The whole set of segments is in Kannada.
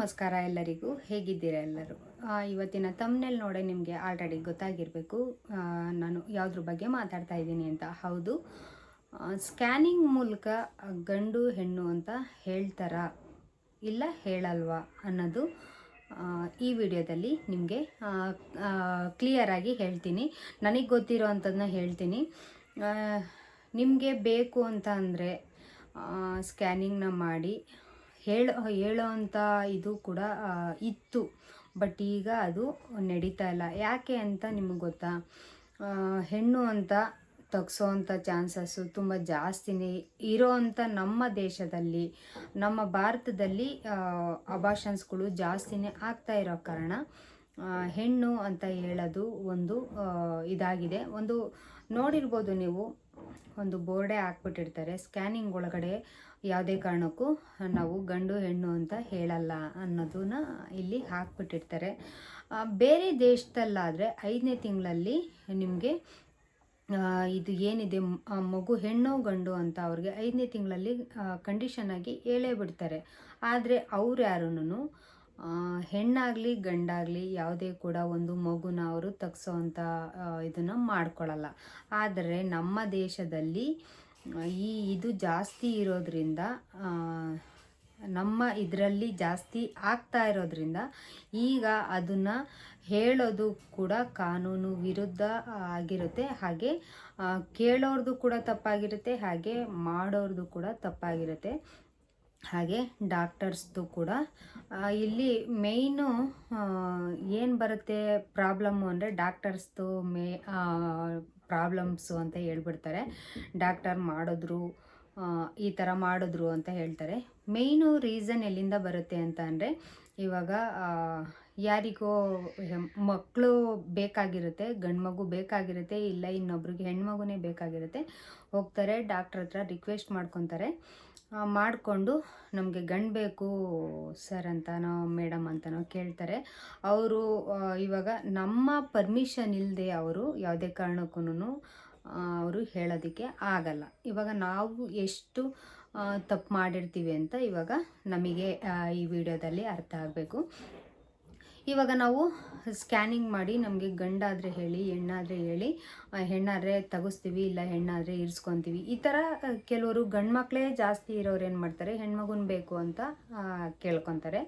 ನಮಸ್ಕಾರ ಎಲ್ಲರಿಗೂ. ಹೇಗಿದ್ದೀರಾ ಎಲ್ಲರೂ? ಇವತ್ತಿನ ತಮ್ನೆಲ್ ನೋಡೇ ನಿಮಗೆ ಆಲ್ರೆಡಿ ಗೊತ್ತಾಗಿರಬೇಕು. ನಾನು ಯಾವುದ್ರ ಬಗ್ಗೆ ಮಾತಾಡ್ತಾ ಇದ್ದೀನಿ ಅಂತ. ಹೌದು. ಸ್ಕ್ಯಾನಿಂಗ್ ಮೂಲಕ ಗಂಡು, ಹೆಣ್ಣು ಅಂತ ಹೇಳ್ತಾರಾ? ಇಲ್ಲ, ಹೇಳಲ್ವಾ ಅನ್ನೋದು ಈ ವಿಡಿಯೋದಲ್ಲಿ ನಿಮಗೆ ಕ್ಲಿಯರಾಗಿ ಹೇಳ್ತೀನಿ. ನನಗೆ ಗೊತ್ತಿರೋ ಅಂಥದ್ದನ್ನ ಹೇಳ್ತೀನಿ. ನಿಮಗೆ ಬೇಕು ಅಂತ ಅಂದರೆ ಸ್ಕ್ಯಾನಿಂಗ್ನ ಮಾಡಿ ಹೇಳೋ ಹೇಳೋ ಅಂಥ ಇದು ಕೂಡ ಇತ್ತು. ಬಟ್ ಈಗ ಅದು ನಡೀತಾ ಇಲ್ಲ. ಯಾಕೆ ಅಂತ ನಿಮಗೆ ಗೊತ್ತಾ? ಹೆಣ್ಣು ಅಂತ ತಗ್ಸೋ ಅಂಥ ಚಾನ್ಸಸ್ಸು ತುಂಬ ಜಾಸ್ತಿನೇ ಇರೋ ಅಂಥ ನಮ್ಮ ದೇಶದಲ್ಲಿ, ನಮ್ಮ ಭಾರತದಲ್ಲಿ ಅಬಾಷನ್ಸ್ಗಳು ಜಾಸ್ತಿನೇ ಆಗ್ತಾ ಇರೋ ಕಾರಣ ಹೆಣ್ಣು ಅಂತ ಹೇಳೋದು ಒಂದು ಇದಾಗಿದೆ. ಒಂದು ನೋಡಿರ್ಬೋದು ನೀವು, ಒಂದು ಬೋರ್ಡೇ ಹಾಕ್ಬಿಟ್ಟಿರ್ತಾರೆ, ಸ್ಕ್ಯಾನಿಂಗ್ ಒಳಗಡೆ ಯಾವುದೇ ಕಾರಣಕ್ಕೂ ನಾವು ಗಂಡು ಹೆಣ್ಣು ಅಂತ ಹೇಳಲ್ಲ ಅನ್ನೋದನ್ನ ಇಲ್ಲಿ ಹಾಕ್ಬಿಟ್ಟಿರ್ತಾರೆ. ಬೇರೆ ದೇಶದಲ್ಲಾದರೆ ಐದನೇ ತಿಂಗಳಲ್ಲಿ ನಿಮಗೆ ಇದು ಏನಿದೆ ಮಗು ಹೆಣ್ಣು ಗಂಡು ಅಂತ ಅವ್ರಿಗೆ ಐದನೇ ತಿಂಗಳಲ್ಲಿ ಕಂಡೀಷನ್ ಆಗಿ ಹೇಳೇ ಬಿಡ್ತಾರೆ. ಆದರೆ ಅವ್ರು ಯಾರೂ ಹೆಣ್ಣಾಗಲಿ ಗಂಡಾಗಲಿ ಯಾವುದೇ ಕೂಡ ಒಂದು ಮಗುನ ಅವರು ತಗ್ಸೋವಂಥ ಇದನ್ನು ಮಾಡ್ಕೊಳ್ಳಲ್ಲ ಆದರೆ ನಮ್ಮ ದೇಶದಲ್ಲಿ ಈ ಇದು ಜಾಸ್ತಿ ಇರೋದ್ರಿಂದ ನಮ್ಮ ಇದರಲ್ಲಿ ಜಾಸ್ತಿ ಆಗ್ತಾ ಇರೋದ್ರಿಂದ ಈಗ ಅದನ್ನು ಹೇಳೋದು ಕೂಡ ಕಾನೂನು ವಿರುದ್ಧ ಆಗಿರುತ್ತೆ. ಹಾಗೆ ಕೇಳೋರ್ದು ಕೂಡ ತಪ್ಪಾಗಿರುತ್ತೆ, ಹಾಗೆ ಮಾಡೋರ್ದು ಕೂಡ ತಪ್ಪಾಗಿರುತ್ತೆ. ಹಾಗೆ ಡಾಕ್ಟರ್ಸ್ದು ಕೂಡ ಇಲ್ಲಿ ಮೇಯ್ನು ಏನು ಬರುತ್ತೆ ಪ್ರಾಬ್ಲಮ್ಮು ಅಂದರೆ ಡಾಕ್ಟರ್ಸ್ದು ಮೇ ಪ್ರಾಬ್ಲಮ್ಸು ಅಂತ ಹೇಳ್ಬಿಡ್ತಾರೆ. ಡಾಕ್ಟರ್ ಮಾಡಿದ್ರು ಈ ಥರ ಮಾಡಿದ್ರು ಅಂತ ಹೇಳ್ತಾರೆ. ಮೇಯ್ನು ರೀಸನ್ ಎಲ್ಲಿಂದ ಬರುತ್ತೆ ಅಂತ ಅಂದರೆ, ಇವಾಗ ಯಾರಿಗೋ ಮಕ್ಕಳು ಬೇಕಾಗಿರುತ್ತೆ ಗಂಡು ಮಗು ಬೇಕಾಗಿರುತ್ತೆ, ಇಲ್ಲ ಇನ್ನೊಬ್ರಿಗೆ ಹೆಣ್ಮಗುನೇ ಬೇಕಾಗಿರುತ್ತೆ, ಹೋಗ್ತಾರೆ, ಡಾಕ್ಟ್ರ್ ಹತ್ರ ರಿಕ್ವೆಸ್ಟ್ ಮಾಡ್ಕೊತಾರೆ. ಮಾಡಿಕೊಂಡು ನಮಗೆ ಗಂಡು ಬೇಕು ಸರ್ ಅಂತನೋ, ಮೇಡಮ್ ಅಂತನೋ ಕೇಳ್ತಾರೆ. ಅವರು ಇವಾಗ ನಮ್ಮ ಪರ್ಮಿಷನ್ ಇಲ್ಲದೆ ಅವರು ಯಾವುದೇ ಕಾರಣಕ್ಕೂ ಅವರು ಹೇಳೋದಕ್ಕೆ ಆಗಲ್ಲ. ಇವಾಗ ನಾವು ಎಷ್ಟು ತಪ್ಪು ಮಾಡಿರ್ತೀವಿ ಅಂತ ಇವಾಗ ನಮಗೆ ಈ ವಿಡಿಯೋದಲ್ಲಿ ಅರ್ಥ ಆಗಬೇಕು. ಇವಾಗ ನಾವು ಸ್ಕ್ಯಾನಿಂಗ್ ಮಾಡಿ ನಮಗೆ ಗಂಡಾದರೆ ಹೇಳಿ, ಹೆಣ್ಣಾದರೆ ಹೇಳಿ ಹೆಣ್ಣಾದರೆ ತೆಗಿಸ್ತೀವಿ, ಇಲ್ಲ ಹೆಣ್ಣಾದರೆ ಇರಿಸ್ಕೊತೀವಿ. ಈ ಥರ ಕೆಲವರು ಗಂಡು ಮಕ್ಕಳೇ ಜಾಸ್ತಿ ಇರೋರು ಏನು ಮಾಡ್ತಾರೆ, ಹೆಣ್ಮಗುನ್ ಬೇಕು ಅಂತ ಕೇಳ್ಕೊತಾರೆ.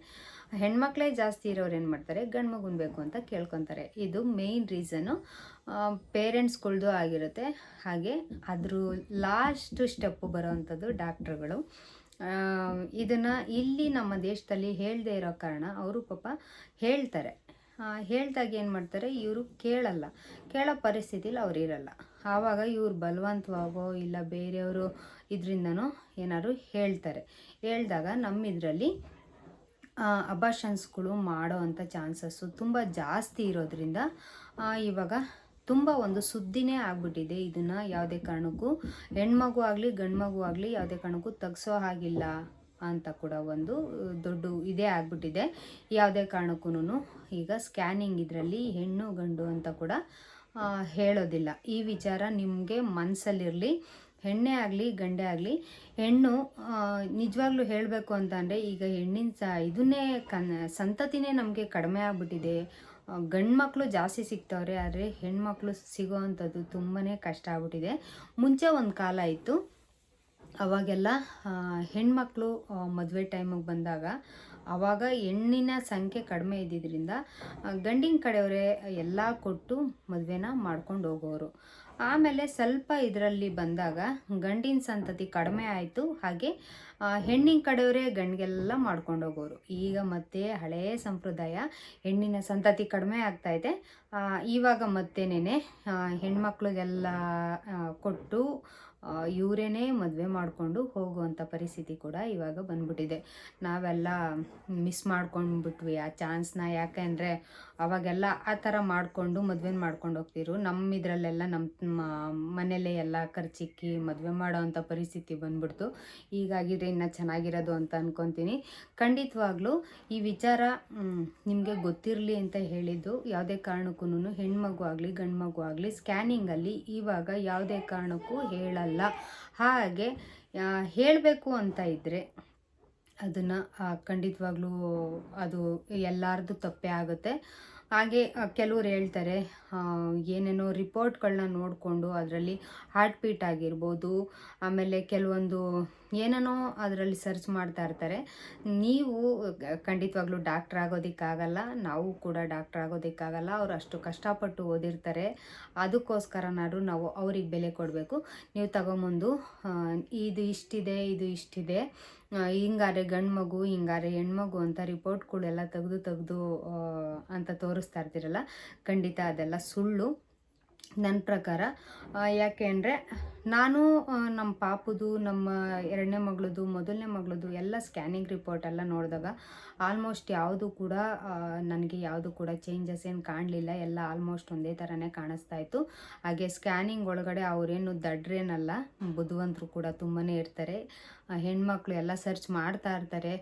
ಹೆಣ್ಮಕ್ಳೇ ಜಾಸ್ತಿ ಇರೋರು ಏನು ಮಾಡ್ತಾರೆ, ಗಂಡು ಮಗುನ್ ಬೇಕು ಅಂತ ಕೇಳ್ಕೊತಾರೆ. ಇದು ಮೇಯ್ನ್ ರೀಸನು ಪೇರೆಂಟ್ಸ್ಗಳ್ದು ಆಗಿರುತ್ತೆ. ಹಾಗೆ ಅದ್ರ ಲಾಸ್ಟ್ ಸ್ಟೆಪ್ಪು ಬರೋವಂಥದ್ದು ಡಾಕ್ಟ್ರುಗಳು ಇದನ್ನು ಇಲ್ಲಿ ನಮ್ಮ ದೇಶದಲ್ಲಿ ಹೇಳದೇ ಇರೋ ಕಾರಣ ಅವರು ಪಾಪ ಹೇಳ್ತಾರೆ. ಹೇಳ್ದಾಗ ಏನು ಮಾಡ್ತಾರೆ? ಇವರು ಕೇಳಲ್ಲ. ಕೇಳೋ ಪರಿಸ್ಥಿತಿಲಿ ಅವ್ರು ಇರಲ್ಲ. ಆವಾಗ ಇವ್ರು ಬಲವಂತವಾಗೋ ಇಲ್ಲ ಬೇರೆಯವರು ಇದರಿಂದನೋ ಏನಾದ್ರು ಹೇಳ್ತಾರೆ. ಹೇಳಿದಾಗ ನಮ್ಮ ಇದರಲ್ಲಿ ಅಬಾಷನ್ಸ್ಗಳು ಮಾಡೋ ಅಂಥ ಚಾನ್ಸಸ್ಸು ತುಂಬ ಜಾಸ್ತಿ ಇರೋದ್ರಿಂದ ಇವಾಗ ತುಂಬ ಒಂದು ಸುದ್ದಿನೇ ಆಗಿಬಿಟ್ಟಿದೆ ಇದನ್ನು ಯಾವುದೇ ಕಾರಣಕ್ಕೂ. ಹೆಣ್ಮಗು ಆಗಲಿ, ಗಂಡ್ಮಗು ಆಗಲಿ ಯಾವುದೇ ಕಾರಣಕ್ಕೂ ತೆಗ್ಸೋ ಹಾಗಿಲ್ಲ ಅಂತ ಕೂಡ ಒಂದು ದೊಡ್ಡ ಇದೇ ಆಗಿಬಿಟ್ಟಿದೆ. ಯಾವುದೇ ಕಾರಣಕ್ಕೂ ಈಗ ಸ್ಕ್ಯಾನಿಂಗ್ ಇದರಲ್ಲಿ ಹೆಣ್ಣು, ಗಂಡು ಅಂತ ಕೂಡ ಹೇಳೋದಿಲ್ಲ. ಈ ವಿಚಾರ ನಿಮಗೆ ಮನಸ್ಸಲ್ಲಿರಲಿ ಹೆಣ್ಣೇ ಆಗಲಿ, ಗಂಡೇ ಆಗಲಿ, ಹೆಣ್ಣು ನಿಜವಾಗ್ಲೂ ಹೇಳಬೇಕು ಅಂತ ಈಗ ಹೆಣ್ಣಿನ ಸ, ಇದನ್ನೇ ಕನ್, ಸಂತತಿನೇ ನಮಗೆ ಕಡಿಮೆ ಆಗ್ಬಿಟ್ಟಿದೆ. ಗಂಡು ಮಕ್ಕಳು ಜಾಸ್ತಿ ಸಿಗ್ತವ್ರೆ, ಆದರೆ ಹೆಣ್ಮಕ್ಳು ಸಿಗೋ ಅಂಥದ್ದು ತುಂಬಾ ಕಷ್ಟ ಆಗ್ಬಿಟ್ಟಿದೆ. ಮುಂಚೆ ಒಂದು ಕಾಲ ಇತ್ತು. ಅವಾಗೆಲ್ಲ ಹೆಣ್ಮಕ್ಳು ಮದುವೆ ಟೈಮಿಗೆ ಬಂದಾಗ ಆವಾಗ ಹೆಣ್ಣಿನ ಸಂಖ್ಯೆ ಕಡಿಮೆ ಇದ್ದಿದ್ದರಿಂದ ಗಂಡಿನ ಕಡೆಯವರೇ ಎಲ್ಲ ಕೊಟ್ಟು ಮದುವೆನ ಮಾಡ್ಕೊಂಡು ಹೋಗೋರು. ಆಮೇಲೆ ಸ್ವಲ್ಪ ಇದರಲ್ಲಿ ಬಂದಾಗ ಗಂಡಿನ ಸಂತತಿ ಕಡಿಮೆ ಆಯಿತು. ಹಾಗೆ ಹೆಣ್ಣಿನ ಕಡೆಯವರೇ ಗಂಡಿಗೆಲ್ಲ ಮಾಡ್ಕೊಂಡು ಹೋಗೋರು. ಈಗ ಮತ್ತೆ ಹಳೆಯ ಸಂಪ್ರದಾಯ ಹೆಣ್ಣಿನ ಸಂತತಿ ಕಡಿಮೆ ಇದೆ. ಇವಾಗ ಮತ್ತೇನೇನೆ ಹೆಣ್ಮಕ್ಳಿಗೆಲ್ಲ ಕೊಟ್ಟು ಇವರೇನೇ ಮದುವೆ ಮಾಡಿಕೊಂಡು ಹೋಗುವಂಥ ಪರಿಸ್ಥಿತಿ ಕೂಡ ಇವಾಗ ಬಂದ್ಬಿಟ್ಟಿದೆ. ನಾವೆಲ್ಲ ಮಿಸ್ ಮಾಡ್ಕೊಂಡ್ಬಿಟ್ವಿ ಆ ಚಾನ್ಸ್ನ ಯಾಕೆಂದರೆ ಅವಾಗೆಲ್ಲ ಆ ಥರ ಮಾಡಿಕೊಂಡು ಮದುವೆ ಮಾಡ್ಕೊಂಡು ಹೋಗ್ತಿರು ನಮ್ಮ ಇದರಲ್ಲೆಲ್ಲ ನಮ್ಮ ಮನೆಯಲ್ಲೇ ಎಲ್ಲ ಖರ್ಚಿಕ್ಕಿ ಮದುವೆ ಮಾಡೋ ಅಂಥ ಪರಿಸ್ಥಿತಿ ಬಂದ್ಬಿಡ್ತು. ಹೀಗಾಗಿದ್ರೆ ಇನ್ನು ಚೆನ್ನಾಗಿರೋದು ಅಂತ ಅನ್ಕೊತೀನಿ. ಖಂಡಿತವಾಗ್ಲೂ ಈ ವಿಚಾರ ನಿಮಗೆ ಗೊತ್ತಿರಲಿ ಅಂತ ಹೇಳಿದ್ದು, ಯಾವುದೇ ಕಾರಣಕ್ಕೂ ಹೆಣ್ಮಗು ಆಗಲಿ ಗಂಡು ಮಗು ಆಗಲಿ ಸ್ಕ್ಯಾನಿಂಗಲ್ಲಿ ಇವಾಗ ಯಾವುದೇ ಕಾರಣಕ್ಕೂ ಹೇಳಲ್ಲ. ಹಾಗೆ ಹೇಳಬೇಕು ಅಂತ ಇದ್ದರೆ ಅದನ್ನು ಖಂಡಿತವಾಗ್ಲೂ ಅದು ಎಲ್ಲರದು ತಪ್ಪೇ ಆಗುತ್ತೆ. ಹಾಗೆ ಕೆಲವ್ರು ಹೇಳ್ತಾರೆ ಏನೇನೋ ರಿಪೋರ್ಟ್ಗಳನ್ನ ನೋಡಿಕೊಂಡು ಅದರಲ್ಲಿ ಹಾರ್ಟ್ ಬೀಟ್ ಆಗಿರ್ಬೋದು, ಆಮೇಲೆ ಕೆಲವೊಂದು ಏನೇನೋ ಅದರಲ್ಲಿ ಸರ್ಚ್ ಮಾಡ್ತಾ ಇರ್ತಾರೆ. ನೀವು ಖಂಡಿತವಾಗ್ಲೂ ಡಾಕ್ಟ್ರ್ ಆಗೋದಕ್ಕಾಗಲ್ಲ, ನಾವು ಕೂಡ ಡಾಕ್ಟ್ರ್ ಆಗೋದಕ್ಕಾಗಲ್ಲ, ಅವ್ರು ಅಷ್ಟು ಕಷ್ಟಪಟ್ಟು ಓದಿರ್ತಾರೆ ಅದಕ್ಕೋಸ್ಕರನಾದ್ರು ನಾವು ಅವ್ರಿಗೆ ಬೆಲೆ ಕೊಡಬೇಕು. ನೀವು ತಗೊಂಬಂದು ಇದು ಇಷ್ಟಿದೆ ಇದು ಇಷ್ಟಿದೆ ಹಿಂಗಾರೆ ಗಂಡು ಮಗು ಹಿಂಗಾರೆ ಹೆಣ್ಮಗು ಅಂತ ರಿಪೋರ್ಟ್ಗಳೆಲ್ಲ ತೆಗೆದು ತೆಗೆದು ಅಂತ ತೋರಿಸ್ತಾ ಇರ್ತೀರಲ್ಲ, ಖಂಡಿತ ಅದೆಲ್ಲ ಸುಳ್ಳು. ನನ್ನ ಪ್ರಕಾರ ಯಾಕೆ ಅಂದರೆ ನಾನು ನಮ್ಮ ಪಾಪದು, ನಮ್ಮ ಎರಡನೇ ಮಗಳದು, ಮೊದಲನೇ ಮಗಳದು ಎಲ್ಲ ಸ್ಕ್ಯಾನಿಂಗ್ ರಿಪೋರ್ಟ್ ಎಲ್ಲ ನೋಡಿದಾಗ ಆಲ್ಮೋಸ್ಟ್ ಯಾವುದು ಕೂಡ ನನಗೆ ಯಾವುದು ಕೂಡ ಚೇಂಜಸ್ ಏನು ಕಾಣಲಿಲ್ಲ. ಎಲ್ಲ ಆಲ್ಮೋಸ್ಟ್ ಒಂದೇ ಥರನೇ ಕಾಣಿಸ್ತಾ ಇತ್ತು. ಹಾಗೆ ಸ್ಕ್ಯಾನಿಂಗ್ ಒಳಗಡೆ ಅವರೇನು ದಡ್ರೇನಲ್ಲ ಬುದ್ಧಿವಂತರು ಕೂಡ ತುಂಬಾ ಇರ್ತಾರೆ. ಹೆಣ್ಮಕ್ಳು ಎಲ್ಲ ಸರ್ಚ್ ಮಾಡ್ತಾ ಇರ್ತಾರೆ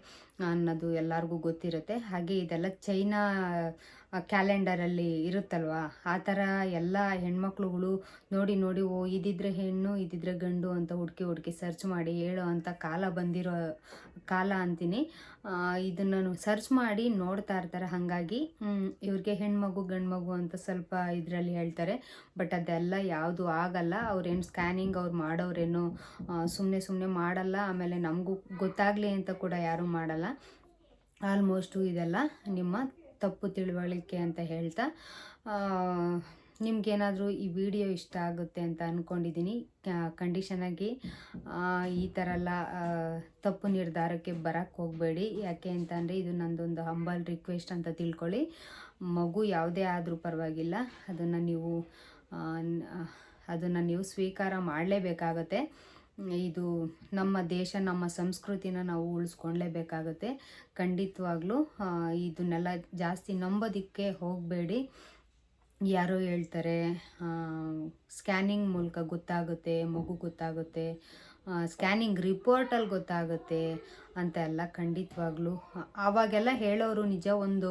ಅನ್ನೋದು ಎಲ್ಲರಿಗೂ ಗೊತ್ತಿರುತ್ತೆ. ಹಾಗೆ ಇದೆಲ್ಲ ಚೈನಾ ಕ್ಯಾಲೆಂಡರಲ್ಲಿ ಇರುತ್ತಲ್ವಾ? ಆ ಥರ ಎಲ್ಲ ಹೆಣ್ಮಕ್ಳುಗಳು ನೋಡಿ ನೋಡಿ, ಓ, ಇದಿದ್ರೆ ಹೆಣ್ಣು, ಇದಿದ್ರೆ ಗಂಡು ಅಂತ ಹುಡುಕಿ ಹುಡುಕಿ ಸರ್ಚ್ ಮಾಡಿ ಹೇಳೋ ಅಂಥ ಕಾಲ ಬಂದಿರೋ ಕಾಲ ಅಂತೀನಿ. ಇದನ್ನು ಸರ್ಚ್ ಮಾಡಿ ನೋಡ್ತಾ ಇರ್ತಾರೆ. ಹಾಗಾಗಿ ಇವ್ರಿಗೆ ಹೆಣ್ಮಗು ಗಂಡು ಮಗು ಅಂತ ಸ್ವಲ್ಪ ಇದರಲ್ಲಿ ಹೇಳ್ತಾರೆ. ಬಟ್ ಅದೆಲ್ಲ ಯಾವುದು ಆಗಲ್ಲ. ಅವ್ರೇನು ಸ್ಕ್ಯಾನಿಂಗ್ ಅವ್ರು ಮಾಡೋರೇನು ಸುಮ್ಮನೆ ಸುಮ್ಮನೆ ಮಾಡಲ್ಲ. ಆಮೇಲೆ ನಮಗೂ ಗೊತ್ತಾಗಲಿ ಅಂತ ಕೂಡ ಯಾರೂ ಮಾಡಲ್ಲ. ಆಲ್ಮೋಸ್ಟು ಇದೆಲ್ಲ ನಿಮ್ಮ ತಪ್ಪು ತಿಳುವಳಿಕೆ ಅಂತ ಹೇಳ್ತಾ ನಿಮಗೇನಾದರೂ ಈ ವಿಡಿಯೋ ಇಷ್ಟ ಆಗುತ್ತೆ ಅಂತ ಅಂದ್ಕೊಂಡಿದ್ದೀನಿ ಕಂಡೀಷನಾಗಿ ಈ ಥರ ಎಲ್ಲ ತಪ್ಪು ನಿರ್ಧಾರಕ್ಕೆ ಬರೋಕ್ಕೆ ಹೋಗಬೇಡಿ. ಯಾಕೆ ಅಂತಂದರೆ ಇದು ನಂದೊಂದು ಹಂಬಲ್ ರಿಕ್ವೆಸ್ಟ್ ಅಂತ ತಿಳ್ಕೊಳ್ಳಿ. ಮಗು ಯಾವುದೇ ಆದರೂ ಪರವಾಗಿಲ್ಲ. ಅದನ್ನು ನೀವು ಅದನ್ನು ನೀವು ಸ್ವೀಕಾರ ಮಾಡಲೇಬೇಕಾಗತ್ತೆ. ಇದು ನಮ್ಮ ದೇಶ, ನಮ್ಮ ಸಂಸ್ಕೃತಿನ ನಾವು ಉಳಿಸ್ಕೊಳ್ಲೇಬೇಕಾಗುತ್ತೆ. ಖಂಡಿತವಾಗ್ಲೂ ಇದನ್ನೆಲ್ಲ ಜಾಸ್ತಿ ನಂಬೋದಕ್ಕೆ ಹೋಗಬೇಡಿ. ಯಾರೋ ಹೇಳ್ತಾರೆ ಸ್ಕ್ಯಾನಿಂಗ್ ಮೂಲಕ ಗೊತ್ತಾಗುತ್ತೆ, ಮಗು ಗೊತ್ತಾಗುತ್ತೆ ಸ್ಕ್ಯಾನಿಂಗ್ ರಿಪೋರ್ಟಲ್ಲಿ ಗೊತ್ತಾಗುತ್ತೆ ಅಂತ ಎಲ್ಲ ಖಂಡಿತವಾಗ್ಲೂ ಆವಾಗೆಲ್ಲ ಹೇಳೋರು ನಿಜ ಒಂದು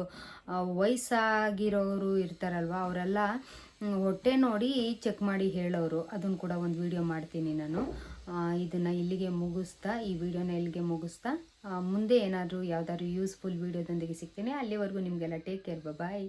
ವಯಸ್ಸಾಗಿರೋರು ಇರ್ತಾರಲ್ವ, ಅವರೆಲ್ಲ ಹೊಟ್ಟೆ ನೋಡಿ ಚೆಕ್ ಮಾಡಿ ಹೇಳೋರು. ಅದನ್ನು ಕೂಡ ಒಂದು ವಿಡಿಯೋ ಮಾಡ್ತೀನಿ ನಾನು. ಇದನ್ನು ಇಲ್ಲಿಗೆ ಮುಗಿಸ್ತಾ, ಈ ವಿಡಿಯೋನ ಇಲ್ಲಿಗೆ ಮುಗಿಸ್ತಾ. ಮುಂದೆ ಏನಾದರೂ ಯಾವುದಾದ್ರು ಯೂಸ್ಫುಲ್ ವಿಡಿಯೋದೊಂದಿಗೆ ಸಿಗ್ತೀನಿ. ಅಲ್ಲಿವರೆಗೂ ನಿಮಗೆಲ್ಲ ಟೇಕ್ ಕೇರ್ ಬಾಯ್